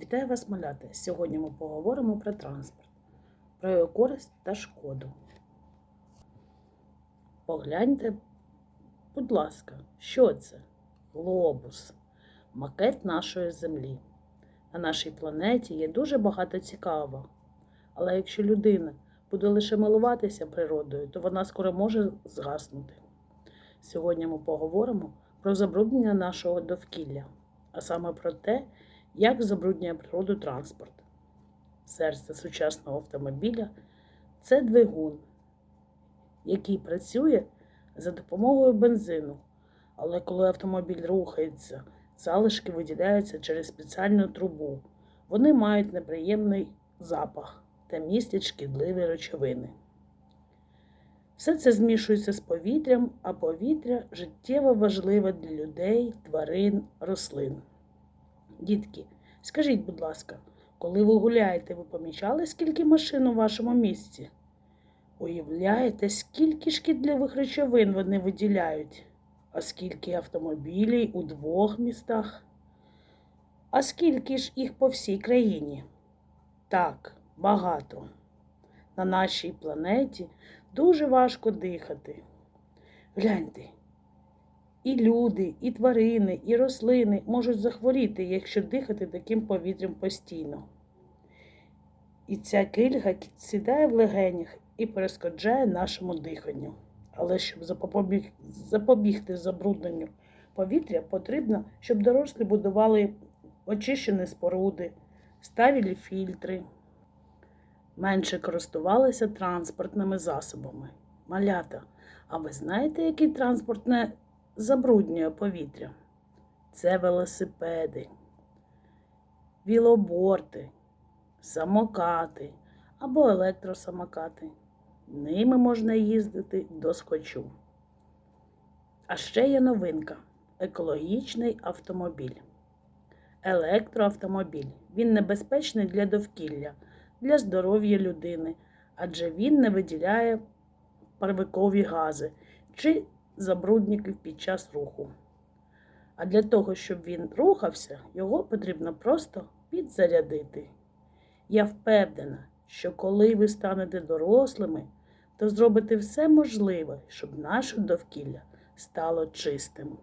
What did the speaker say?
Вітаю вас, малята! Сьогодні ми поговоримо про транспорт, про його користь та шкоду. Погляньте, будь ласка, що це? Глобус, макет нашої землі. На нашій планеті є дуже багато цікавого. Але якщо людина буде лише милуватися природою, то вона скоро може згаснути. Сьогодні ми поговоримо про забруднення нашого довкілля, а саме про те, як забруднює природу транспорт. Серце сучасного автомобіля це двигун, який працює за допомогою бензину. Але коли автомобіль рухається, залишки виділяються через спеціальну трубу. Вони мають неприємний запах та містять шкідливі речовини. Все це змішується з повітрям, а повітря життєво важливе для людей, тварин, рослин. Дітки, скажіть, будь ласка, коли ви гуляєте, ви помічали, скільки машин у вашому місці? Уявляєте, скільки шкідливих речовин вони виділяють? А скільки автомобілів у двох містах? А скільки ж їх по всій країні? Так, багато. На нашій планеті дуже важко дихати. Гляньте, і люди, і тварини, і рослини можуть захворіти, якщо дихати таким повітрям постійно. І ця кильга сідає в легенях і перешкоджає нашому диханню. Але щоб запобіг... запобігти забрудненню повітря, потрібно, щоб дорослі будували очищені споруди, ставили фільтри, менше користувалися транспортними засобами. Малята, а ви знаєте, який транспорт не забруднює повітря? Це велосипеди, вілоборти, самокати або електросамокати. Ними можна їздити до скочу. А ще є новинка екологічний автомобіль. Електроавтомобіль. Він небезпечний для довкілля, для здоров'я людини, адже він не виділяє парникові гази чи забрудників під час руху. А для того, щоб він рухався, його потрібно просто підзарядити. Я впевнена, що коли ви станете дорослими, то зробите все можливе, щоб наше довкілля стало чистим.